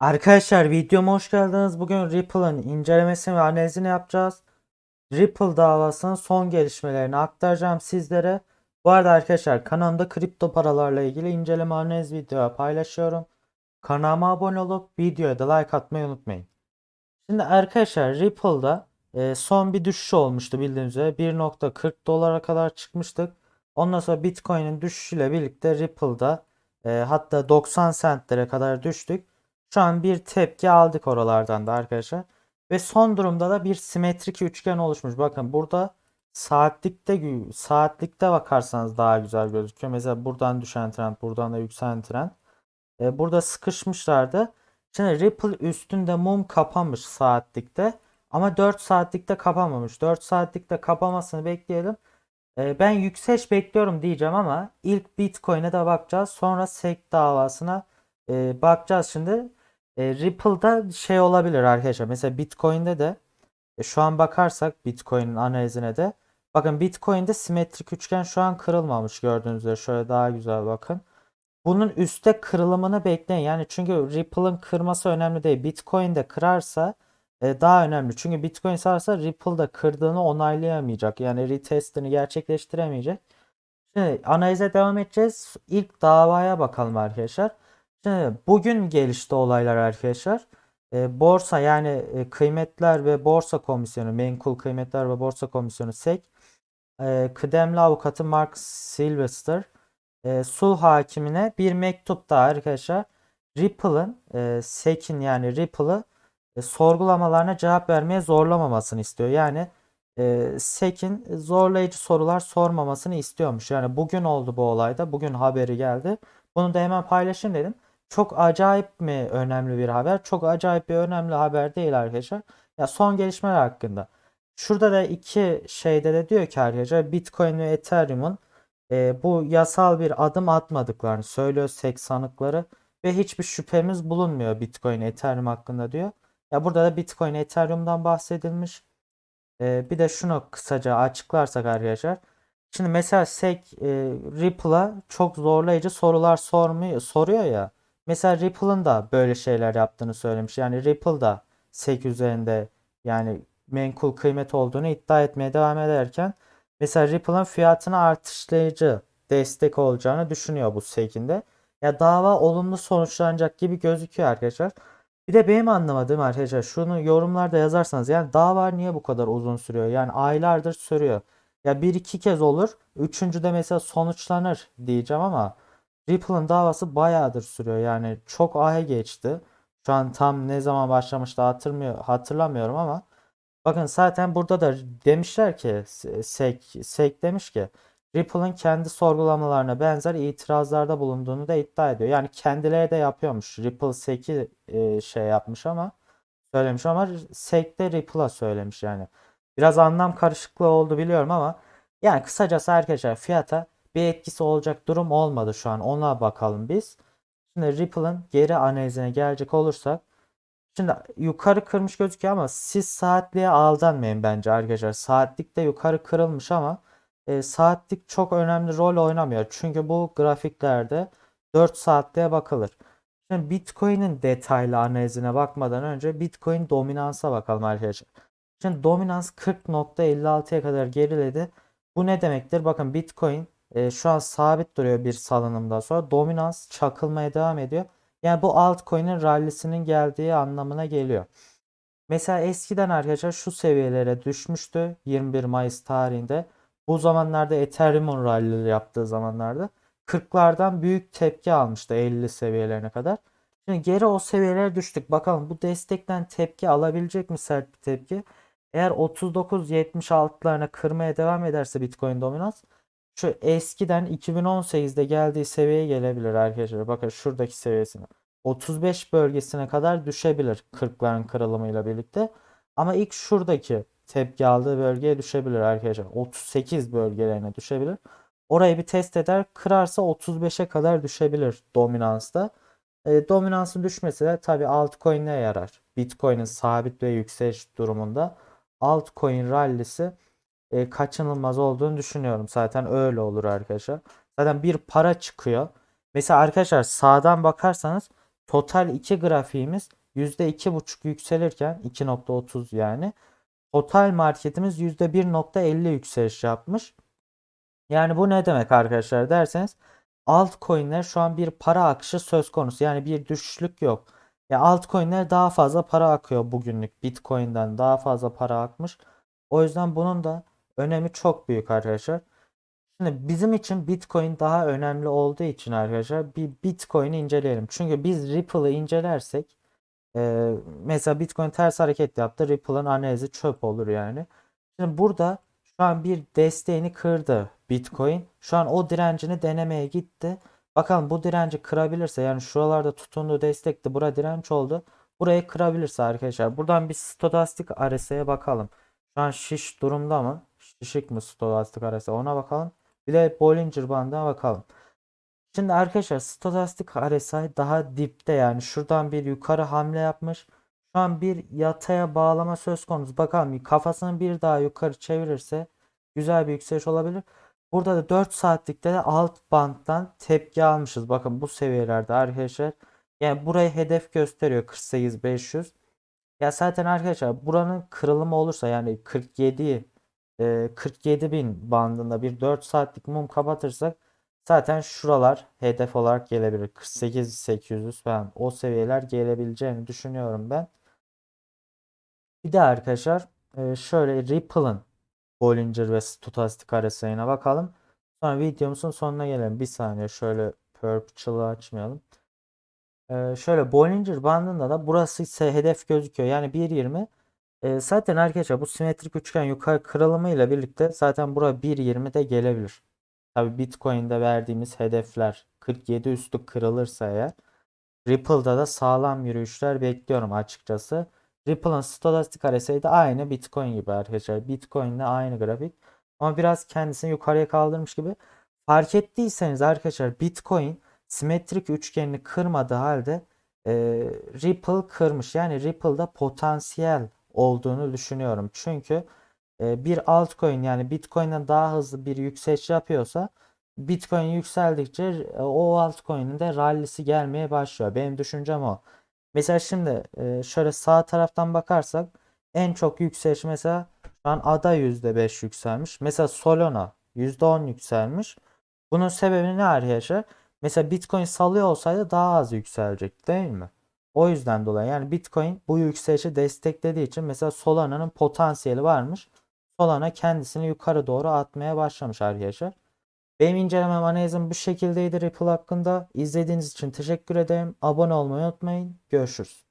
Arkadaşlar videoma hoş geldiniz. Bugün Ripple'ın incelemesini ve analizini yapacağız. Ripple davasının son gelişmelerini aktaracağım sizlere. Bu arada arkadaşlar kanalımda kripto paralarla ilgili inceleme analiz video paylaşıyorum. Kanalıma abone olup videoya da like atmayı unutmayın. Şimdi arkadaşlar Ripple'da e, son bir düşüş olmuştu bildiğiniz üzere 1.40 dolara kadar çıkmıştık. Ondan sonra Bitcoin'in düşüşüyle birlikte Ripple'da e, hatta 90 centlere kadar düştük. Şu an bir tepki aldık oralardan da arkadaşlar. Ve son durumda da bir simetrik üçgen oluşmuş. Bakın burada saatlikte saatlikte bakarsanız daha güzel gözüküyor. Mesela buradan düşen trend, buradan da yükselen trend. E, burada sıkışmışlardı. Şimdi Ripple üstünde mum kapanmış saatlikte. Ama 4 saatlikte kapamamış. 4 saatlikte kapamasını bekleyelim. E, ben yükseliş bekliyorum diyeceğim ama ilk Bitcoin'e de bakacağız. Sonra SEC davasına e, bakacağız şimdi. E, Ripple'da şey olabilir arkadaşlar. Mesela Bitcoin'de de e, şu an bakarsak Bitcoin'in analizine de bakın Bitcoin'de simetrik üçgen şu an kırılmamış gördüğünüz üzere. Şöyle daha güzel bakın. Bunun üstte kırılımını bekleyin. Yani çünkü Ripple'ın kırması önemli değil. Bitcoin'de kırarsa e, daha önemli. Çünkü Bitcoin sararsa Ripple'da kırdığını onaylayamayacak. Yani retestini gerçekleştiremeyecek. Şimdi analize devam edeceğiz. İlk davaya bakalım arkadaşlar. Şimdi bugün gelişti olaylar arkadaşlar. E, borsa yani e, kıymetler ve borsa komisyonu, menkul kıymetler ve borsa komisyonu SEC, e, kıdemli avukatı Mark Sylvester, e, sulh hakimine bir mektupta arkadaşlar Ripple'ın e, SEC'in yani Ripple'ı e, sorgulamalarına cevap vermeye zorlamamasını istiyor. Yani e, SEC'in zorlayıcı sorular sormamasını istiyormuş. Yani bugün oldu bu olayda. Bugün haberi geldi. Bunu da hemen paylaşayım dedim. Çok acayip mi önemli bir haber? Çok acayip bir önemli haber değil arkadaşlar. Ya son gelişmeler hakkında. Şurada da iki şeyde de diyor ki arkadaşlar Bitcoin ve Ethereum'un e, bu yasal bir adım atmadıklarını söylüyor SEC sanıkları ve hiçbir şüphemiz bulunmuyor Bitcoin Ethereum hakkında diyor. Ya burada da Bitcoin Ethereum'dan bahsedilmiş. E, bir de şunu kısaca açıklarsak arkadaşlar. Şimdi mesela SEC e, Ripple'a çok zorlayıcı sorular sormuyor, soruyor ya. Mesela Ripple'ın da böyle şeyler yaptığını söylemiş. Yani Ripple da SEC üzerinde yani menkul kıymet olduğunu iddia etmeye devam ederken mesela Ripple'ın fiyatını artışlayıcı destek olacağını düşünüyor bu SEC'in de. Ya dava olumlu sonuçlanacak gibi gözüküyor arkadaşlar. Bir de benim anlamadığım arkadaşlar şunu yorumlarda yazarsanız yani dava niye bu kadar uzun sürüyor? Yani aylardır sürüyor. Ya bir iki kez olur. Üçüncüde mesela sonuçlanır diyeceğim ama Ripple'ın davası bayağıdır sürüyor. Yani çok ay geçti. Şu an tam ne zaman başlamıştı hatırlamıyor, hatırlamıyorum ama bakın zaten burada da demişler ki SEC, SEC demiş ki Ripple'ın kendi sorgulamalarına benzer itirazlarda bulunduğunu da iddia ediyor. Yani kendileri de yapıyormuş. Ripple SEC'i e, şey yapmış ama söylemiş ama SEC de Ripple'a söylemiş yani. Biraz anlam karışıklığı oldu biliyorum ama yani kısacası arkadaşlar fiyata bir etkisi olacak durum olmadı şu an. Ona bakalım biz. Şimdi Ripple'ın geri analizine gelecek olursak Şimdi yukarı kırmış gözüküyor ama siz saatliğe aldanmayın bence arkadaşlar. Saatlik de yukarı kırılmış ama e, saatlik çok önemli rol oynamıyor. Çünkü bu grafiklerde 4 saatliğe bakılır. Şimdi Bitcoin'in detaylı analizine bakmadan önce Bitcoin dominansa bakalım arkadaşlar. Şimdi dominans 40.56'ya kadar geriledi. Bu ne demektir? Bakın Bitcoin e, şu an sabit duruyor bir salınımdan sonra. Dominans çakılmaya devam ediyor. Yani bu altcoin'in rallisinin geldiği anlamına geliyor. Mesela eskiden arkadaşlar şu seviyelere düşmüştü 21 Mayıs tarihinde. Bu zamanlarda Ethereum'un rally yaptığı zamanlarda 40'lardan büyük tepki almıştı 50 seviyelerine kadar. Şimdi geri o seviyelere düştük. Bakalım bu destekten tepki alabilecek mi sert bir tepki? Eğer 39.76'larına kırmaya devam ederse Bitcoin dominans şu eskiden 2018'de geldiği seviyeye gelebilir arkadaşlar. Bakın şuradaki seviyesine. 35 bölgesine kadar düşebilir 40'ların kırılımıyla birlikte. Ama ilk şuradaki tepki aldığı bölgeye düşebilir arkadaşlar. 38 bölgelerine düşebilir. Orayı bir test eder. Kırarsa 35'e kadar düşebilir dominansta. E, dominansın düşmesi de tabii altcoin'e yarar. Bitcoin'in sabit ve yükseliş durumunda altcoin rallisi e, kaçınılmaz olduğunu düşünüyorum. Zaten öyle olur arkadaşlar. Zaten bir para çıkıyor. Mesela arkadaşlar sağdan bakarsanız total 2 grafiğimiz %2,5 yükselirken 2.30 yani total marketimiz %1.50 yükseliş yapmış. Yani bu ne demek arkadaşlar derseniz altcoin'ler şu an bir para akışı söz konusu. Yani bir düşüşlük yok. Ya altcoin'ler daha fazla para akıyor bugünlük. Bitcoin'den daha fazla para akmış. O yüzden bunun da önemi çok büyük arkadaşlar. Şimdi bizim için Bitcoin daha önemli olduğu için arkadaşlar bir Bitcoin'i inceleyelim. Çünkü biz Ripple'ı incelersek e, mesela Bitcoin ters hareket yaptı. Ripple'ın analizi çöp olur yani. Şimdi burada şu an bir desteğini kırdı Bitcoin. Şu an o direncini denemeye gitti. Bakalım bu direnci kırabilirse yani şuralarda tutunduğu destekti. Bura direnç oldu. Burayı kırabilirse arkadaşlar buradan bir stokastik RSI'ye bakalım. Şu an şiş durumda mı? Şişik mi stokastik RSI ona bakalım. Bir de Bollinger bandına bakalım. Şimdi arkadaşlar stokastik RSI daha dipte yani şuradan bir yukarı hamle yapmış. Şu an bir yataya bağlama söz konusu. Bakalım kafasını bir daha yukarı çevirirse güzel bir yükseliş olabilir. Burada da 4 saatlikte de alt banttan tepki almışız. Bakın bu seviyelerde arkadaşlar. Yani burayı hedef gösteriyor 48500. Ya zaten arkadaşlar buranın kırılımı olursa yani 47 e, 47 bin bandında bir 4 saatlik mum kapatırsak zaten şuralar hedef olarak gelebilir. 48 800 falan o seviyeler gelebileceğini düşünüyorum ben. Bir de arkadaşlar e, şöyle Ripple'ın Bollinger ve Stochastic RSI'ne bakalım. Sonra videomuzun sonuna gelelim. Bir saniye şöyle Purple'ı açmayalım. Ee, şöyle Bollinger bandında da burası ise hedef gözüküyor. Yani 1.20 ee, zaten arkadaşlar bu simetrik üçgen yukarı kırılımıyla birlikte zaten bura 1.20 de gelebilir. Tabi Bitcoin'de verdiğimiz hedefler 47 üstü kırılırsa eğer Ripple'da da sağlam yürüyüşler bekliyorum açıkçası. Ripple'ın stokastik RSI de aynı Bitcoin gibi arkadaşlar. Bitcoin'le aynı grafik. Ama biraz kendisini yukarıya kaldırmış gibi. Fark ettiyseniz arkadaşlar Bitcoin simetrik üçgenini kırmadığı halde e, Ripple kırmış. Yani Ripple'da potansiyel olduğunu düşünüyorum. Çünkü e, bir altcoin yani Bitcoin'den daha hızlı bir yükseliş yapıyorsa Bitcoin yükseldikçe e, o altcoin'in de rallisi gelmeye başlıyor. Benim düşüncem o. Mesela şimdi e, şöyle sağ taraftan bakarsak en çok yükseliş mesela şu an ADA %5 yükselmiş. Mesela Solana %10 yükselmiş. Bunun sebebi ne arkadaşlar? Mesela Bitcoin salıyor olsaydı daha az yükselecek değil mi? O yüzden dolayı yani Bitcoin bu yükselişi desteklediği için mesela Solana'nın potansiyeli varmış. Solana kendisini yukarı doğru atmaya başlamış arkadaşlar. Benim incelemem analizim bu şekildeydi Ripple hakkında. İzlediğiniz için teşekkür ederim. Abone olmayı unutmayın. Görüşürüz.